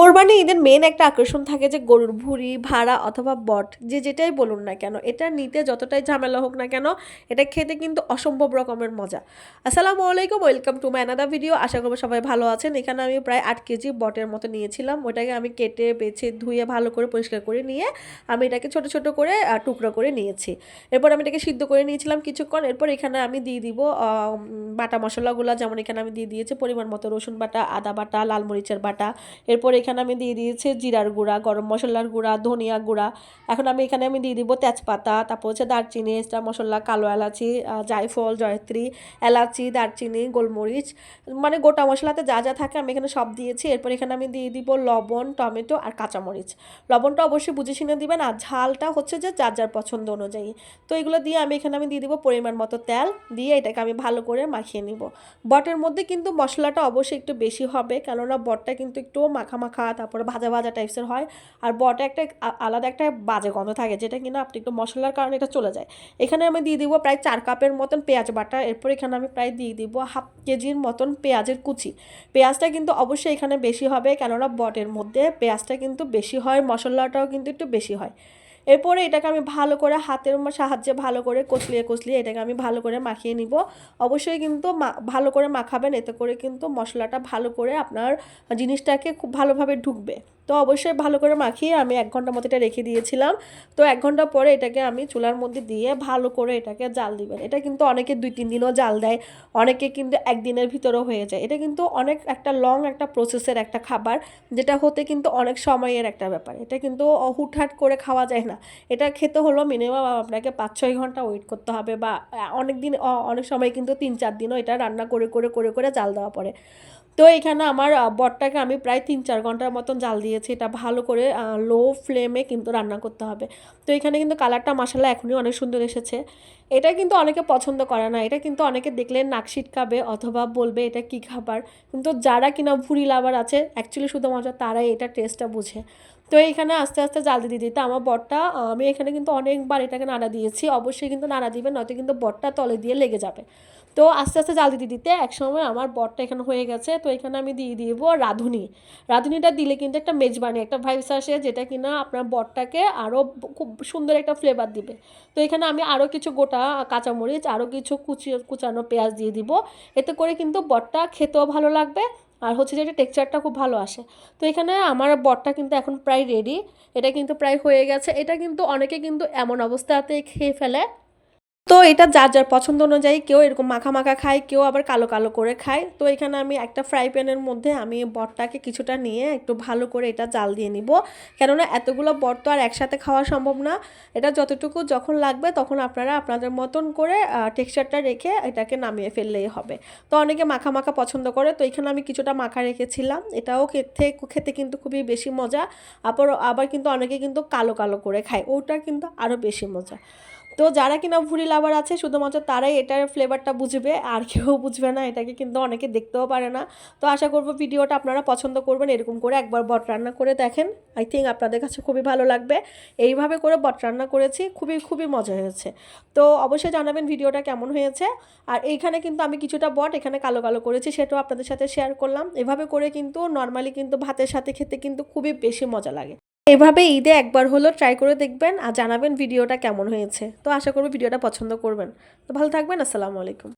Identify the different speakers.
Speaker 1: কোরবানি ঈদের মেন একটা আকর্ষণ থাকে যে গরুর ভুঁড়ি, ভাড়া অথবা বট, যে যেটাই বলুন না কেন, এটা নিতে যতটাই ঝামেলা হোক না কেন, এটা খেতে কিন্তু অসম্ভব রকমের মজা। আসসালামু আলাইকুম welcome to my another video আশা করব সবাই ভালো আছেন। এখানে আমি প্রায় আট কেজি বটের মতো নিয়েছিলাম। ওটাকে আমি কেটে, বেছে, ধুয়ে ভালো করে পরিষ্কার করে নিয়ে আমি এটাকে ছোট ছোট করে টুকরো করে নিয়েছি। এরপর আমি এটাকে সিদ্ধ করে নিয়েছিলাম কিছুক্ষণ। এরপর এখানে আমি দিয়ে দিব বাটা মশলাগুলো। যেমন এখানে আমি দিয়ে দিয়েছি পরিমাণ মতো রসুন বাটা, আদা বাটা, লাল মরিচের বাটা। এরপর এখানে আমি দিয়ে দিয়েছি জিরার গুঁড়া, গরম মশলার গুঁড়া, ধনিয়া গুঁড়া। এখন আমি এখানে আমি দিয়ে দিব তেজপাতা, তারপর হচ্ছে দারচিনি স্টার মশলা, কালো এলাচি জায়ফল, জয়ত্রী, এলাচি, দারচিনি, গোলমরিচ মানে গোটা মশলাতে যা যা থাকে আমি এখানে সব দিয়েছি। এরপর এখানে আমি দিয়ে দিব লবণ, টমেটো আর কাঁচামরিচ। লবণটা অবশ্যই বুঝে শুনে দিবেন আর ঝালটা হচ্ছে যে যার যার পছন্দ অনুযায়ী। তো এগুলো দিয়ে আমি এখানে আমি দিয়ে দিব পরিমাণ মতো তেল, দিয়ে এটাকে আমি ভালো করে মাখিয়ে নিব। বটের মধ্যে কিন্তু মশলাটা অবশ্যই একটু বেশি হবে, কেননা বটটা কিন্তু একটু মাখা মাখা, তারপরে ভাজা ভাজা টাইপসের হয়। আর বটে একটা আলাদা একটা বাজে গন্ধ থাকে, যেটা কিনা আপনি একটু মশলার কারণে এটা চলে যায়। এখানে আমি দিয়ে দিব প্রায় চার কাপের মতন পেঁয়াজ বাটা। এরপর এখানে আমি প্রায় দিয়ে দিব হাফ কেজির মতন পেঁয়াজের কুচি। পেঁয়াজটা কিন্তু অবশ্যই এখানে বেশি হবে, কেননা বটের মধ্যে পেঁয়াজটা কিন্তু বেশি হয়, মশলাটাও কিন্তু একটু বেশি হয়। এরপরে এটাকে আমি ভালো করে হাতের সাহায্যে ভালো করে কচলিয়ে কচলিয়ে এটাকে আমি ভালো করে মাখিয়ে নিব। অবশ্যই কিন্তু ভালো করে মাখাবেন, এতে করে কিন্তু মশলাটা ভালো করে আপনার জিনিসটাকে খুব ভালোভাবে ঢুকবে। তো অবশ্যই ভালো করে মাখিয়ে আমি এক ঘণ্টা মতো এটা রেখে দিয়েছিলাম। তো এক ঘণ্টা পরে এটাকে আমি চুলার মধ্যে দিয়ে ভালো করে এটাকে জাল দিবেন। এটা কিন্তু অনেকে দুই তিন দিনও জাল দেয়, অনেকে কিন্তু একদিনের ভিতরেও হয়ে যায়। এটা কিন্তু অনেক একটা লং একটা প্রসেসের একটা খাবার, যেটা হতে কিন্তু অনেক সময়ের একটা ব্যাপার। এটা কিন্তু হুটহাট করে খাওয়া যায় না। এটা খেতে হলো মিনিমাম আপনাকে পাঁচ ছয় ঘণ্টা ওয়েট করতে হবে বা অনেক দিন অনেক সময় কিন্তু তিন চার দিনও এটা রান্না করে করে করে করে জাল দেওয়া পড়ে। তো এখানে আমার বটটাকে আমি প্রায় তিন চার ঘণ্টার মতন জাল দিয়েছি। এটা ভালো করে লো ফ্লেমে কিন্তু রান্না করতে হবে। তো এখানে কিন্তু কালারটা মশালা এখনই অনেক সুন্দর এসেছে। এটা কিন্তু অনেকে পছন্দ করে না। এটা কিন্তু অনেকে দেখলে নাক ছিটকাবে অথবা বলবে এটা কি খাবার? কিন্তু যারা কিনা ভুঁড়ি লাভার আছে অ্যাকচুয়ালি শুধুমাত্র তারাই এটা টেস্টটা বুঝে। তো এইখানে আস্তে আস্তে জাল দিতে দিতে আমার বটটা আমি এখানে কিন্তু অনেকবার এটাকে নাড়া দিয়েছি। অবশ্যই কিন্তু নাড়া দিবেন নয়তো কিন্তু বটটা তলে দিয়ে লেগে যাবে। তো আস্তে আস্তে জাল দিতে দিতে একসময় আমার বটটা এখানে হয়ে গেছে। তো এখানে আমি দিয়ে দিব রাঁধুনি। রাঁধুনিটা দিলে কিন্তু একটা মেজবানি, একটা ভাইবস আসে যেটা কিনা আপনার বটটাকে আরও খুব সুন্দর একটা ফ্লেভার দিবে। তো এখানে আমি আরও কিছু গোটা কাঁচামরিচ আরও কিছু কুচি, কুচানো পেঁয়াজ দিয়ে দিব। এতে করে কিন্তু বটটা খেতেও ভালো লাগবে আর হচ্ছে যে এটা টেক্সচারটা খুব ভালো আসে। তো এখানে আমার বটটা কিন্তু এখন প্রায় রেডি এটা কিন্তু প্রায় হয়ে গেছে। এটা কিন্তু অনেকে কিন্তু এমন অবস্থাতে খেয়ে ফেলে তো এটা যার যার পছন্দ অনুযায়ী কেউ এরকম মাখা মাখা খায়, কেউ আবার কালো কালো করে খায়। তো এখানে আমি একটা ফ্রাই প্যানের মধ্যে আমি বটটাকে কিছুটা নিয়ে একটু ভালো করে এটা জাল দিয়ে নিব। কেননা এতগুলো বট তো আর একসাথে খাওয়া সম্ভব না। এটা যতটুকু যখন লাগবে তখন আপনারা আপনাদের মতন করে টেক্সচারটা রেখে এটাকে নামিয়ে ফেললেই হবে। তো অনেকে মাখা মাখা পছন্দ করে। তো এখানে আমি কিছুটা মাখা রেখেছিলাম। এটাও খেতে খেতে কিন্তু খুবই বেশি মজা। আবার আবার কিন্তু অনেকে কিন্তু কালো কালো করে খায়। ওটা কিন্তু আরও বেশি মজা। তো যারা কিনা ভুঁড়ি লাভার আছে, শুধুমাত্র তারাই এটার ফ্লেভারটা বুঝবে, আর কেউ বুঝবে না, এটাকে কিন্তু অনেকে দেখতেও পারে না। তো আশা করব ভিডিওটা আপনারা পছন্দ করবেন, এরকম করে একবার বট রান্না করে দেখেন। আই থিঙ্ক আপনাদের কাছে খুবই ভালো লাগবে। এইভাবে করে বট রান্না করেছি, খুবই খুবই মজা হয়েছে। তো অবশ্যই জানাবেন ভিডিওটা কেমন হয়েছে। আর এইখানে কিন্তু আমি কিছুটা বট এখানে কালো কালো করেছি, সেটাও আপনাদের সাথে শেয়ার করলাম। এভাবে করে কিন্তু নর্মালি কিন্তু ভাতের সাথে খেতে কিন্তু খুবই বেশি মজা লাগে। এভাবে ঈদে একবার হলো ট্রাই করে দেখবেন আর জানাবেন ভিডিওটা কেমন হয়েছে। তো আশা করব ভিডিওটা পছন্দ করবেন। তো ভালো থাকবেন, আসসালামু আলাইকুম।